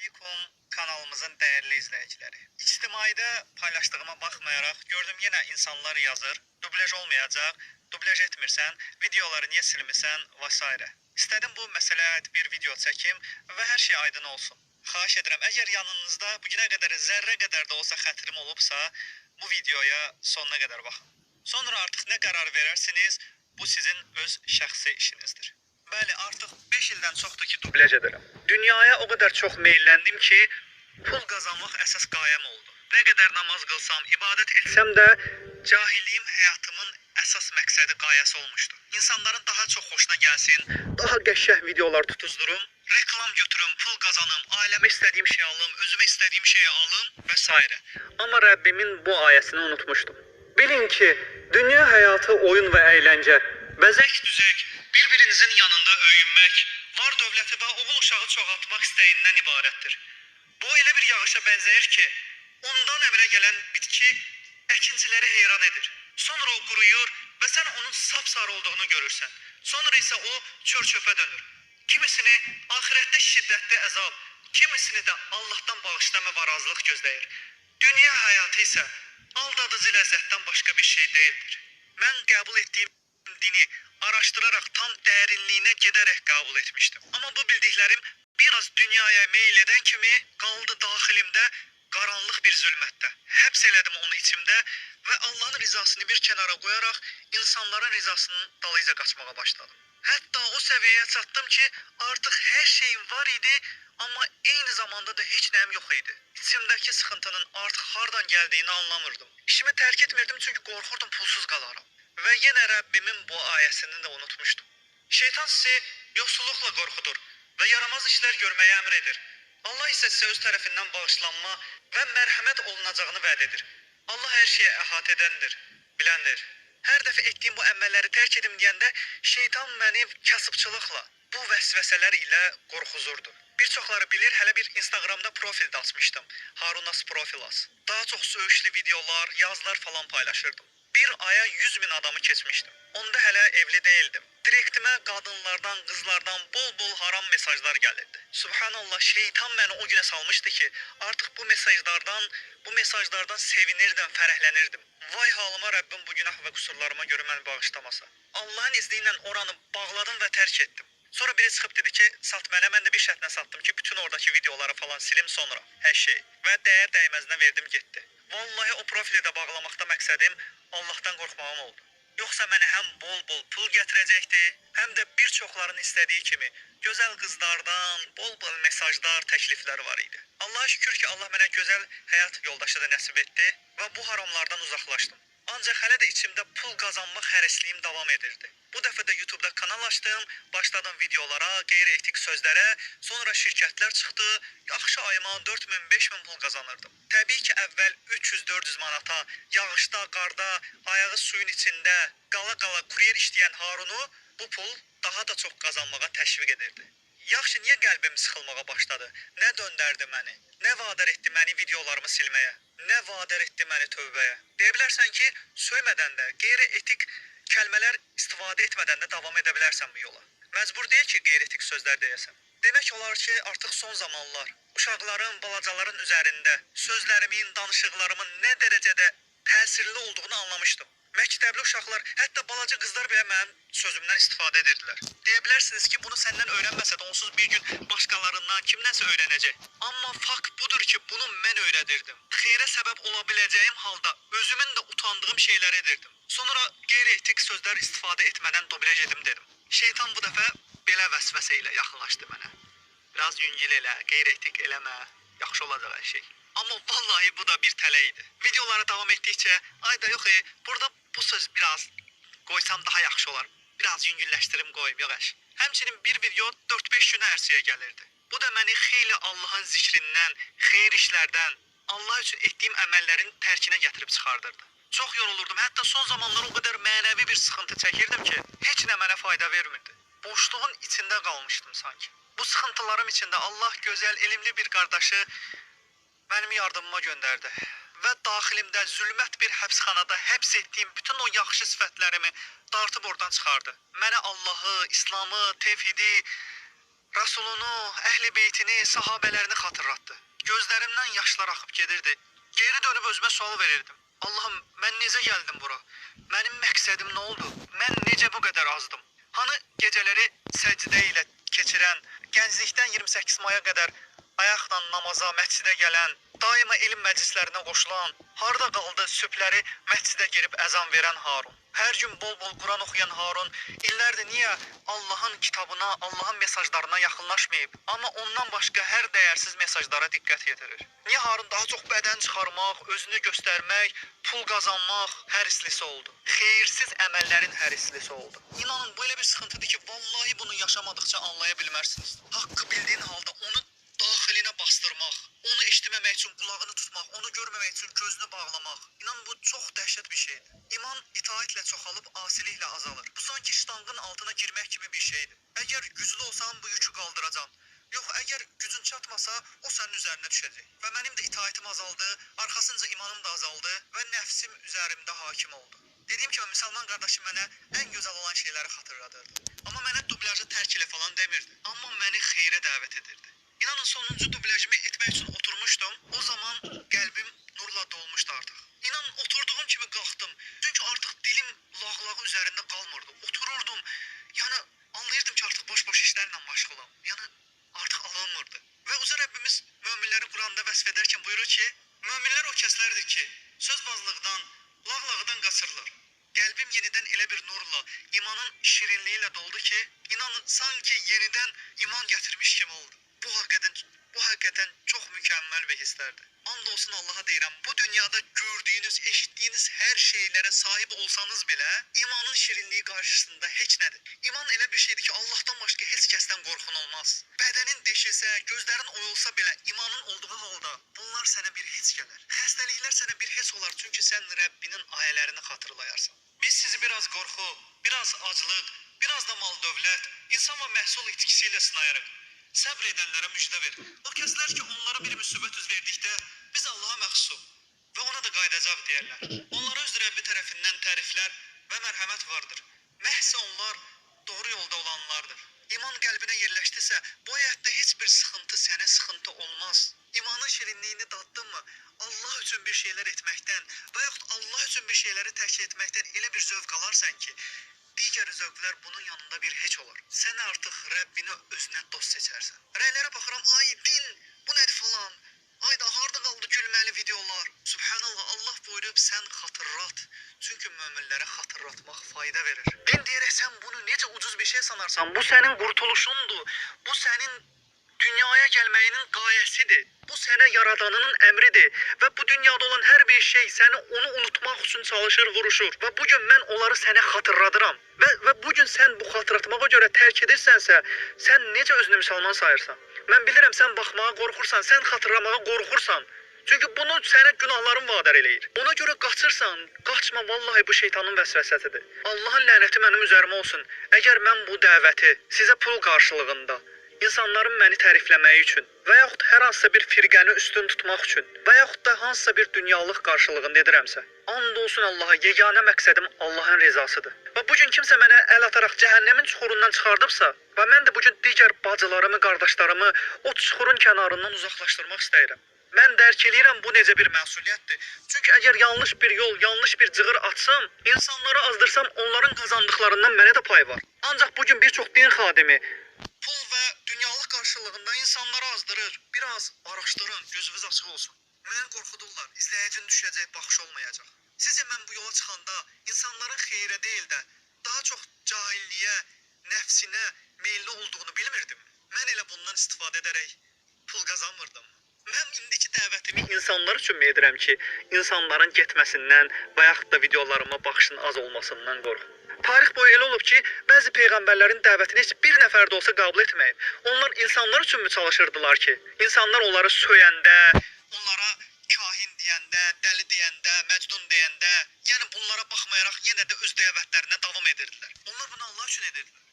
Aleyküm kanalımızın değerli izleyicileri. İçtimaide paylaştığıma bakmayarak gördüm yine insanlar yazır. Dublaj olmayacak, dublaj etmirsen, videoları niye silmirsen vesaire. İstedim bu meseleye bir video çekim ve her şey aydın olsun. Xahiş edirəm, əgər yanınızda bugünə qədər zərrə qədər də olsa xətrim olubsa, bu videoya sonuna qədər baxın. Sonra artıq nə qərar verərsiniz, bu sizin öz şəxsi işinizdir. Bəli, artıq 5 ildən çoxdur ki, dublaj edirəm. Dünyaya o qədər çox meyləndim ki, pul qazanmaq əsas qayəm oldu. Nə qədər namaz qılsam, ibadət etsəm də cahilliyim həyatımın əsas məqsədi, qayəsi olmuşdu. İnsanların daha çox xoşuna gəlsin, daha qəşəng videolar tutuzdurum, reklam götürüm, pul qazanım, ailəmə istədiyim şey alım, özümə istədiyim şeyi alım və s. Amma Rəbbimin bu ayəsini unutmuşdum. Bilin ki, dünya həyatı oyun və əyləncə, bəzək düzək, bir-birinizin yanında öyünmək, var dövləti və oğul uşağı çoxaltmaq istəyindən ibarətdir. Bu elə bir yağışa bənzəyir ki, ondan əmələ gələn bitki əkinciləri heyran edir. Sonra o quruyur və sən onun sapsarı olduğunu görürsən. Sonra isə o çör-çöpə dönür. Kimisini axirətdə şiddətli əzab, kimisini də Allahdan bağışlama və razılıq gözləyir. Dünya həyatı isə aldadıcı ləzzətdən başqa bir şey deyildir. Mən qəbul etdiyim dini araşdıraraq tam dərinliyinə gedərək qəbul etmişdim. Amma bu bildiklərim biraz dünyaya meyl edən kimi qaldı daxilimdə qaranlıq bir zülmətdə. Həbs elədim onu içimdə və Allahın rizasını bir kənara qoyaraq insanların rizasının dalıyca qaçmağa başladım. Hətta o səviyyəyə çatdım ki, artıq hər şeyim var idi, amma eyni zamanda da heç nəyim yox idi. İçimdəki sıxıntının artıq hardan gəldiyini anlamırdım. İşimi tərk etmirdim çünki qorxurdum pulsuz qalaram. Və yenə Rəbbimin bu ayəsini də unutmuşdum. Şeytan sizi yoxsulluqla qorxudur və yaramaz işlər görməyə əmr edir. Allah isə sizə öz tərəfindən bağışlanma və mərhəmət olunacağını vəd edir. Allah hər şeyə əhatə edəndir, biləndir. Hər dəfə etdiyim bu əməlləri tərk edim deyəndə şeytan məni kasıbçılıqla, bu vəsvəsələr ilə qorxuzurdu. Bir çoxları bilir, hələ bir Instagramda profil də açmışdım. Harunas Profilas. Daha çox söyüşlü videolar, yazılar falan paylaşırdım. Bir aya 100 bin adamı keçmişdim. Onda hələ evli değildim. Direktimə qadınlardan, qızlardan bol-bol haram mesajlar gəlirdi. Subhanallah, şeytan məni o günə salmışdı ki, artıq bu mesajlardan, bu mesajlardan sevinirdim, fərəhlənirdim. Vay halıma Rəbbim bu günah və qüsurlarıma görə məni bağışlamasa. Allahın izni ilə oranı bağladım və tərk etdim. Sonra biri çıxıb dedi ki, sat mənə. Mən də bir şərtlə satdım ki, bütün oradakı videoları falan silim sonra, hər şey. Və dəyər dəyməzinə verdim getdi. Vallahi o profili də bağlamaqda məqsədim Allahdan qorxmağım oldu. Yoxsa mənə həm bol-bol pul gətirəcəkdi, həm də bir çoxların istədiyi kimi gözəl qızlardan bol-bol mesajlar, təkliflər var idi. Allah'a şükür ki, Allah mənə gözəl həyat yoldaşı da nəsib etdi və bu haramlardan uzaqlaşdım. Ancaq hələ də içimdə pul qazanmaq hərisliyim davam edirdi. Bu dəfə də YouTube-da kanal açdım, başladım videolara, qeyri-etik sözlərə, sonra şirkətlər çıxdı, yaxşı ayıma 4000, 5000 pul qazanırdım. Təbii ki, əvvəl 300-400 manata, yağışda, qarda, ayağı suyun içində, qala-qala kuryer işləyən Harunu bu pul daha da çox qazanmağa təşviq edirdi. Yaxşı, niyə qəlbim sıxılmağa başladı? Nə döndərdi məni? Nə vadar etdi məni videolarımı silməyə? Nə vadar etdi məni tövbəyə? Deyə bilərsən ki, söymədən də, qeyri-etik kəlmələr istifadə etmədən də davam edə bilərsən bu yola. Məcbur deyil ki, qeyri-etik sözlər deyəsən. Demək olar ki, artıq son zamanlar uşaqların, balacaların üzərində sözlərimin, danışıqlarımın nə dərəcədə təsirli olduğunu anlamışdım. Məktəbli uşaqlar, hətta balaca qızlar belə mənim sözümdən istifadə edirdilər. Deyə bilərsiniz ki, bunu səndən öyrənməsə də onsuz bir gün başqalarından, kimdənsə öyrənəcək. Amma fakt budur ki, bunu mən öyrədirdim. Xeyrə səbəb ola biləcəyim halda özümün də utandığım şeylər edirdim. Sonra qeyri-etik sözlər istifadə etmədən dublaj edim dedim. Şeytan bu dəfə belə vəsvəsə ilə yaxınlaşdı mənə. Biraz yüngül elə, qeyri-etik eləmə, yaxşı olacaq hər şey. Amma vallahi bu da bir tələ idi. Videolara davam etdikcə, ay da yox, e, burada bu söz biraz qoysam daha yaxşı olar. Biraz yüngülləşdirim qoyum, əş. Həmçinin bir video 4-5 günə ərsəyə gəlirdi. Bu da məni xeyli Allahın zikrindən, xeyir işlərdən, Allah üçün etdiyim əməllərin tərkinə gətirib çıxardırdı. Çox yorulurdum. Hətta son zamanlar o qədər mənəvi bir sıxıntı çəkirdim ki, heç nə mənə fayda vermirdi. Boşluğun içində qalmışdım sanki. Bu sıxıntılarım içində Allah gözəl, elmli bir qardaşı mənim yardımıma göndərdi və daxilimdə zülmət bir həbsxanada həbs etdiyim bütün o yaxşı sifətlərimi dartıb oradan çıxardı. Mənə Allahı, İslamı, tevhidi Rasulunu, əhli beytini, sahabələrini xatırlatdı. Gözlərimdən yaşlar axıb gedirdi. Geri dönüb özümə sual verirdim. Allahım, mən necə gəldim bura? Mənim məqsədim nə oldu? Mən necə bu qədər azdım? Hani gecələri səcdə ilə keçirən, gənclikdən 28 maya qədər ayaqla namaza, məscidə gələn, daima elm məclislərinə qoşulan, harda qaldı sübhləri məscidə girib əzan verən Harun. Hər gün bol-bol Quran oxuyan Harun illərdir niyə Allahın kitabına, Allahın mesajlarına yaxınlaşmayıb, amma ondan başqa hər dəyərsiz mesajlara diqqət yetirir. Niyə Harun daha çox bədən çıxarmaq, özünü göstərmək, pul qazanmaq hərislisi oldu? Xeyirsiz əməllərin hərislisi oldu. İnanın belə bir sıxıntıdır ki, vallahi bunu yaşamadıkça anlaya bilmərsiniz. Haqqı bildiyin halda onu qulağını tutmaq, onu görməmək üçün gözünü bağlamaq. İnan bu çox dəhşət bir şeydir. İman itaətlə çoxalıb asiliklə azalır. Bu sanki ştanqın altına girmək kimi bir şeydir. Əgər güclü olsan bu yükü qaldıracam. Yox, əgər gücün çatmasa, o sənin üzərinə düşəcək. Və mənim də itaətim azaldı, arxasınca imanım da azaldı və nəfsim üzərimdə hakim oldu. Dediyim kimi müsəlman qardaşım mənə ən gözəl olan şeyləri xatırladırdı. Amma mənə dublyajı tərk elə falan demirdi. Amma məni xeyrə dəvət edirdi. İnanın sonuncu dublyajımı etmək üçün oturmuşdum. O zaman qəlbim nurla dolmuşdu artıq. İnanın oturduğum kimi qalxdım. Çünki artıq dilim lağlağı üzərində qalmırdı. Otururdum. Yəni anlayırdım ki, artıq boş-boş işlərlə məşğulam. Yəni artıq alınmırdı. Və uca Rəbbimiz möminləri Quranda vəsf edərkən buyurur ki, möminlər o kəslərdir ki, sözbazlıqdan, lağlağıdan qaçırlar. Qəlbim yenidən elə bir nurla, imanın şirinliyi ilə doldu ki, inanın sanki yenidən iman gətirmiş kimi oldu. Bu həqiqətən bu həqiqətən çox mükəmməl bir hisslərdir. And olsun Allaha deyirəm, bu dünyada gördüyünüz, eşitdiyiniz hər şeylərə sahib olsanız belə, imanın şirinliyi qarşısında heç nədir. İman elə bir şeydir ki, Allahdan başqa heç kəsdən qorxun olmaz. Bədənin deşilsə, gözlərin oyulsa belə, imanın olduğu halda bunlar sənə bir heç gələr. Xəstəliklər sənə bir heç olar, çünki sən Rəbbinin ayələrini xatırlayarsan. Biz sizi biraz qorxu, biraz aclıq, biraz da mal-dövlət, insan və məhsul itkisi ilə sınayarıq. Səbr edənlərə müjdə ver. O kəslər ki, onlara bir müsibət üz verdikdə, biz Allaha məxsus və ona da qayıdacaq deyərlər. Onlara öz Rəbbi tərəfindən təriflər və mərhəmət vardır. Məhz onlar doğru yolda olanlardır. İman qəlbinə yerləşdisə, bu həyatda heç bir sıxıntı sənə sıxıntı olmaz. İmanın şirinliyini daddınmı? Allah üçün bir şeylər etməkdən və yaxud Allah üçün bir şeyləri tərk etməkdən elə bir zövq alarsan ki, digər zövqlər bunun yanında bir heç olar. Sən artıq Rəbbini özünə dost seçərsən. Rəylərə baxıram, ay din, bu nədir falan? Ayda harda qaldı gülməli videolar? Subhanallah, Allah buyurub sən xatırlat. Çünki möminlərə xatırlatmaq fayda verir. Din deyərək sən bunu necə ucuz bir şey sanarsan? Bu sənin qurtuluşundur. Bu sənin dünyaya gəlməyinin qayəsidir. Bu sənə yaradanının əmridir və bu dünyada olan hər bir şey səni onu unutmaq üçün çalışır, vuruşur və bu gün mən onları sənə xatırladıram. Və və bu gün sən bu xatırlatmağa görə tərk edirsənsə, sən necə özünü müsəlman sayırsan? Mən bilirəm sən baxmağa qorxursan, sən xatırlamağa qorxursan. Çünki bunu sənə günahların vadar eləyir. Ona görə qaçırsan, qaçma vallahi bu şeytanın vəsvəsəsidir. Allahın lənəti mənim üzərimə olsun. Əgər mən bu dəvəti sizə pul qarşılığında insanların məni tərifləməyi üçün və yaxud hər hansısa bir firqəni üstün tutmaq üçün və yaxud da hansısa bir dünyalıq qarşılığında edirəmsə, and olsun Allaha, yeganə məqsədim Allahın rızasıdır. Və bu gün kimsə mənə əl ataraq cəhənnəmin çuxurundan çıxardıbsa, və mən də bu gün digər bacılarımı, qardaşlarımı o çuxurun kənarından uzaqlaşdırmaq istəyirəm. Mən dərk eləyirəm bu necə bir məsuliyyətdir. Çünki əgər yanlış bir yol, yanlış bir cığır açsam, insanları azdırsam, onların qazandıqlarından mənə də pay var. Ancaq bu gün bir çox din xadimi qarşılığında insanları azdırır. Biraz araşdırın, gözünüz açıq olsun. Məni qorxudurlar, izləyicinin düşəcək baxış olmayacaq. Sizcə mən bu yola çıxanda insanların xeyrə deyil də daha çox cahilliyə, nəfsinə meylli olduğunu bilmirdim. Mən elə bundan istifadə edərək pul qazanmırdım. Mən indiki dəvətimi insanlar üçün edirəm ki, insanların getməsindən və yaxud da videolarıma baxışın az olmasından qorxum. Tarix boyu elə olub ki, bəzi peyğəmbərlərin dəvətini heç bir nəfər də olsa qəbul etməyib. Onlar insanlar üçünmü çalışırdılar ki, insanlar onları söyəndə, onlara kahin deyəndə, dəli deyəndə, məcnun deyəndə, yəni bunlara baxmayaraq yenə də öz dəvətlərinə davam edirdilər. Onlar bunu Allah üçün edirdilər.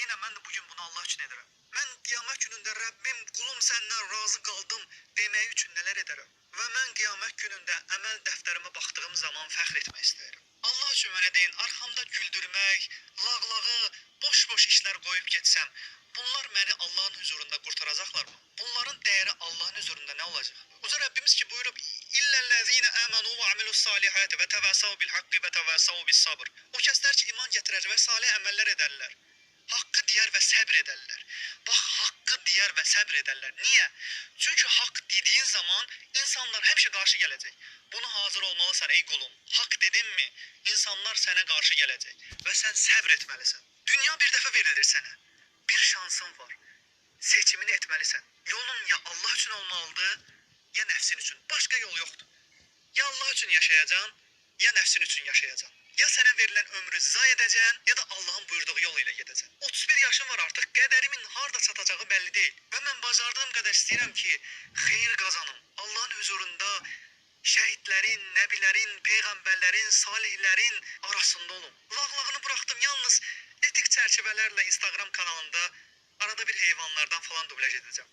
Eynən mən də bu gün bunu Allah üçün edirəm. Mən qiyamət günündə Rəbbim, qulum səndən razı qaldım demək üçün nələr edərəm? Və mən qiyamət günündə əməl dəftərimə baxdığım zaman fəxr etmək istəyirəm. Allah üçün mənə deyin, arxamda güldürmək, lağlağı, boş-boş işlər qoyub getsəm, bunlar məni Allahın huzurunda qurtaracaqlarmı? Bunların dəyəri Allahın huzurunda nə olacaq? Uca Rəbbimiz ki buyurub İllellezine amenu ve amilus salihati ve tevasav bil hakkı ve tevasav bis sabr. O kəslər ki iman gətirər və salih əməllər edərlər. Haqqı deyər və səbr edərlər. Deyər və səbr edərlər. Niyə? Çünki haqq dediyin zaman insanlar həmişə qarşı gələcək. Bunu hazır olmalısan ey qulum. Haqq dedinmi, insanlar sənə qarşı gələcək və sən səbr etməlisən. Dünya bir dəfə verilir sənə. Bir şansın var. Seçimini etməlisən. Yolun ya Allah üçün olmalıdır, ya nəfsin üçün. Başqa yol yoxdur. Ya Allah üçün yaşayacaqsan, ya nəfsin üçün yaşayacaqsan. Ya sənə verilən ömrü zay edəcəksən, ya da Allahın buyurduğu yol ilə gedəcəksən. 31 yaşım var artıq. Qədərimin harda çatacağı bəlli deyil. Və mən bacardığım qədər istəyirəm ki, xeyir qazanım. Allahın huzurunda şəhidlərin, nəbilərin, peyğəmbərlərin, salihlərin arasında olum. Lağlağını buraxdım. Yalnız etik çərçivələrlə Instagram kanalında arada bir heyvanlardan falan dublyaj edəcəm.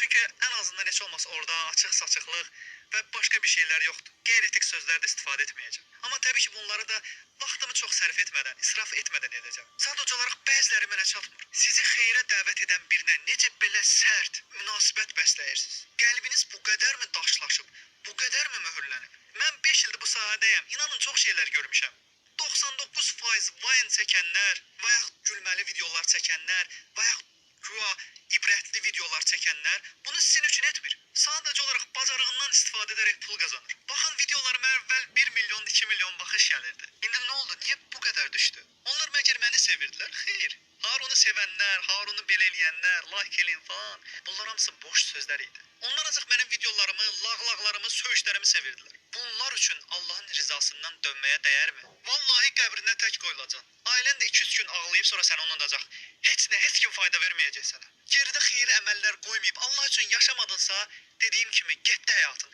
Çünki ən azından heç olmasa orada açıq-saçıqlıq və başqa bir şeylər yoxdur. Qeyri-etik sözlər də istifadə etməyəcəm. Amma təbii ki, bunları da vaxtımı çox sərf etmədən, israf etmədən edəcəm. Sadəcə olaraq bəziləri mənə çatmır. Sizi xeyrə dəvət edən birinə necə belə sərt münasibət bəsləyirsiniz? Qəlbiniz bu qədərmi daşlaşıb, bu qədərmi möhürlənib? Mən 5 ildir bu sahədəyəm. İnanın çox şeylər görmüşəm. 99% vayn çəkənlər, yaxud gülməli videolar çəkənlər, yaxud güya ibrətli videolar çəkənlər bunu sizin üçün etmir. Sadəcə olaraq bacarığından istifadə edərək pul qazanır. Baxın videolarıma əvvəl 1 milyon, 2 milyon baxış gəlirdi. İndi nə oldu? Niyə bu qədər düşdü? Onlar məgər məni sevirdilər? Xeyr. Harunu sevənlər, Harunu belə eləyənlər, like eləyin falan, bunlar hamısı boş sözlər idi. Onlar ancaq mənim videolarımı, lağlaqlarımı, söyüşlərimi sevirdilər. Bunlar üçün Allahın rizasından dönməyə dəyərmi? Vallahi qəbrinə tək qoyulacaq. Ailən də 2-3 gün ağlayıb sonra səni unudacaq. Heç nə, heç kim fayda verməyəcək sənə. Geridə xeyir əməllər qoymayıb Allah üçün yaşamadınsa, dediyim kimi getdi həyatın.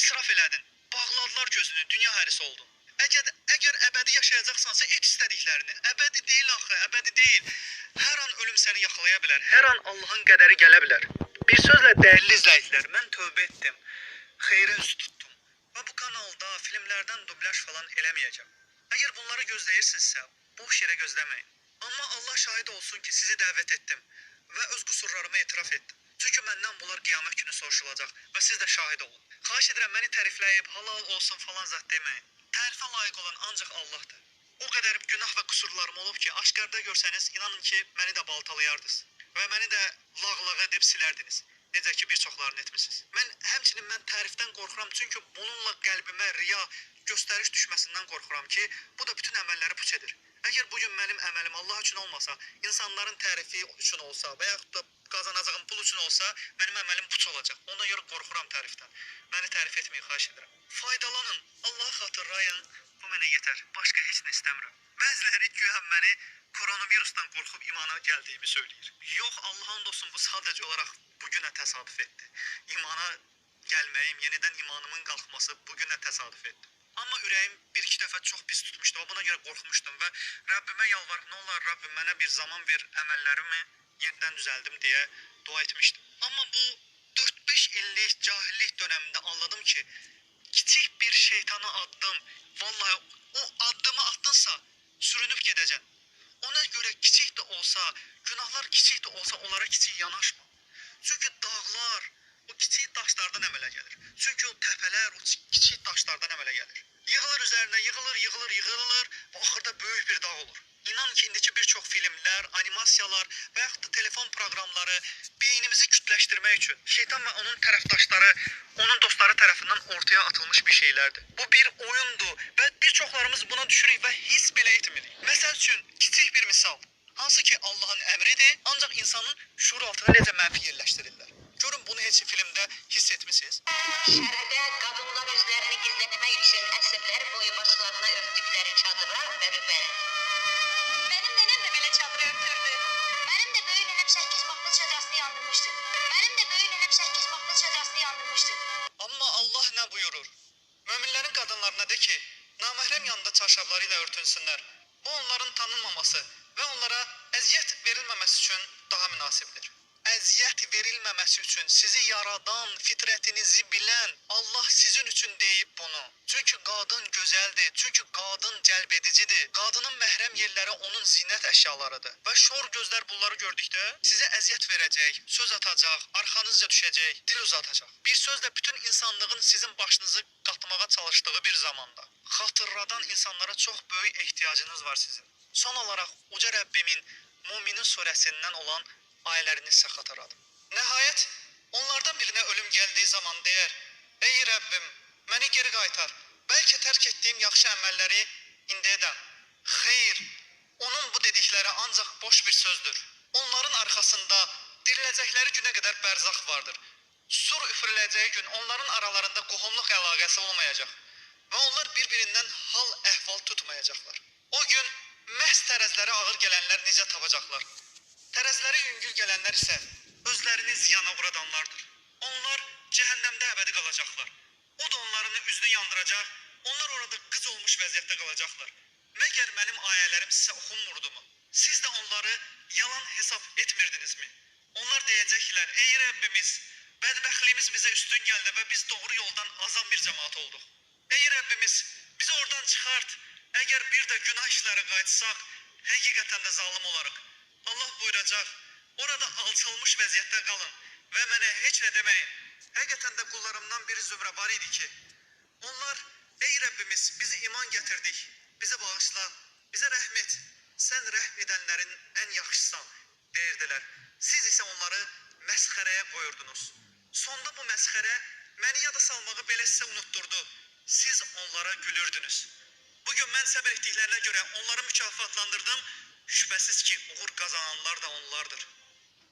İsraf elədin. Bağladılar gözünü, dünya hərisi oldun. Əgər əgər əbədi yaşayacaqsansa et istədiklərini. Əbədi deyil axı, əbədi deyil. Hər an ölüm səni yaxalaya bilər. Hər an Allahın qədəri gələ bilər. Bir sözlə dəyərli izləyicilər, mən tövbə etdim. Xeyrə üz tutdum. Və bu kanalda filmlərdən dublyaj falan eləməyəcəm. Əgər bunları gözləyirsinizsə, boş yerə gözləməyin. Amma Allah şahid olsun ki, sizi dəvət etdim və öz qüsurlarımı etiraf etdim. Çünki məndən bunlar qiyamət günü soruşulacaq və siz də şahid olun. Xahiş edirəm məni tərifləyib halal olsun falan zət deməyin. Tərifə layiq olan ancaq Allahdır. O qədər günah və qüsurlarım olub ki, aşkarda görsəniz, inanın ki, məni də baltalayardınız və məni də lağlağa edib silərdiniz. Necə ki, bir çoxlarını etmisiniz. Mən həmçinin mən tərifdən qorxuram, çünki bununla qəlbimə riya, göstəriş düşməsindən qorxuram ki, bu da bütün əməlləri puç edir. Əgər bu gün mənim əməlim Allah üçün olmasa, insanların tərifi üçün olsa və yaxud da qazanacağım pul üçün olsa, mənim əməlim puç olacaq. Ona görə qorxuram tərifdən. Məni tərif etməyin xahiş edirəm. Faydalanın, Allahı xatırlayın. Bu mənə yetər. Başqa heç nə istəmirəm. Bəziləri güya məni koronavirusdan qorxub imana gəldiyimi söyləyir. Yox, Allahın dostum, bu sadəcə olaraq bu günə təsadüf etdi. İmana gəlməyim, yenidən imanımın qalxması bu günə təsadüf etdi. Amma ürəyim bir-iki dəfə çox pis tutmuşdu. Buna görə qorxmuşdum və Rəbbimə yalvarıb, nə olar Rəbbim mənə bir zaman ver, əməllərimi yenidən düzəldim deyə dua etmişdim. Amma bu 4-5 illik cahillik dövründə anladım ki, kiçik bir şeytana addım. Vallahi o addımı atdınsa sürünüb gedəcəksən. Ona görə kiçik də olsa, günahlar kiçik də olsa onlara kiçik yanaşma. Çünki dağlar o kiçik daşlardan əmələ gəlir. Çünki o təpələr o ki- kiçik daşlardan əmələ gəlir. Yığılır üzərinə, yığılır, yığılır, yığılır və axırda böyük bir dağ olur. İnan ki, indiki bir çox filmlər, animasiyalar və yaxud da telefon proqramları beynimizi kütləşdirmək üçün şeytan və onun tərəfdaşları, onun dostları tərəfindən ortaya atılmış bir şeylərdir. Bu bir oyundur və bir çoxlarımız buna düşürük və hiss belə etmirik. Məsəl üçün, kiçik bir misal. Hansı ki Allahın əmridir, ancaq insanın şuur altına necə mənfi yerləşdirirlər. Bunu heç filmdə hiss etmisiniz? Şəhərdə qadınlar özlərini gizlətmək üçün əsrlər boyu başlarına örtdükləri çadıra və rübələ. Benim nenem de böyle çadır örtürdü. Benim de böyük nenem 8 baklı çadrasını yandırmıştı. Benim de böyük nenem 8 baklı çadrasını yandırmıştı. Amma Allah nə buyurur? Möminlərin qadınlarına de ki, naməhrəm yanında çarşafları ilə örtünsünlər. Bu onların tanınmaması və onlara əziyyət verilməməsi üçün daha münasibdir. Əziyyət verilməməsi üçün sizi yaradan, fitrətinizi bilən Allah sizin üçün deyib bunu. Çünki qadın gözəldir, çünki qadın cəlbedicidir. Qadının məhrəm yerləri onun zinət əşyalarıdır. Və şor gözlər bunları gördükdə sizə əziyyət verəcək, söz atacaq, arxanızca düşəcək, dil uzatacaq. Bir sözlə bütün insanlığın sizin başınızı qatmağa çalışdığı bir zamanda xatırladan insanlara çox böyük ehtiyacınız var sizin. Son olaraq uca Rəbbimin Müminin surəsindən olan ayələrini sizə xatırladım. Nəhayət, onlardan birinə ölüm gəldiyi zaman deyər: "Ey Rəbbim, məni geri qaytar. Bəlkə tərk etdiyim yaxşı əməlləri indi edəm." Xeyr, onun bu dedikləri ancaq boş bir sözdür. Onların arxasında diriləcəkləri günə qədər bərzaq vardır. Sur üfürüləcəyi gün onların aralarında qohumluq əlaqəsi olmayacaq və onlar bir-birindən hal əhval tutmayacaqlar. O gün məhz tərəzləri ağır gələnlər necə tapacaqlar? Tərəzləri yüngül gələnlər isə özlərini ziyana uğradanlardır. Onlar cəhənnəmdə əbədi qalacaqlar. O da onların üzünü yandıracaq. Onlar orada qıc olmuş vəziyyətdə qalacaqlar. Məgər mənim ayələrim sizə oxunmurdumu? Siz də onları yalan hesab etmirdinizmi? Onlar deyəcəklər: "Ey Rəbbimiz, bədbəxtliyimiz bizə üstün gəldi və biz doğru yoldan azan bir cəmaət olduq. Ey Rəbbimiz, bizi oradan çıxart. Əgər bir də günah işlərə qayıtsaq, həqiqətən də zalım olarıq." Allah buyuracaq: "Orada alçalmış vəziyyətdə qalın və mənə heç nə deməyin. Həqiqətən də qullarımdan biri zümrə var idi ki, onlar: "Ey Rəbbimiz, bizi iman gətirdik. Bizə bağışla, bizə rəhm et. Sən rəhm edənlərin ən yaxşısan." deyirdilər. Siz isə onları məsxərəyə qoyurdunuz. Sonda bu məsxərə məni yada salmağı belə sizə unutturdu. Siz onlara gülürdünüz. Bugün mən səbr etdiklərinə görə onları mükafatlandırdım. Şübhəsiz ki, uğur qazananlar da onlardır.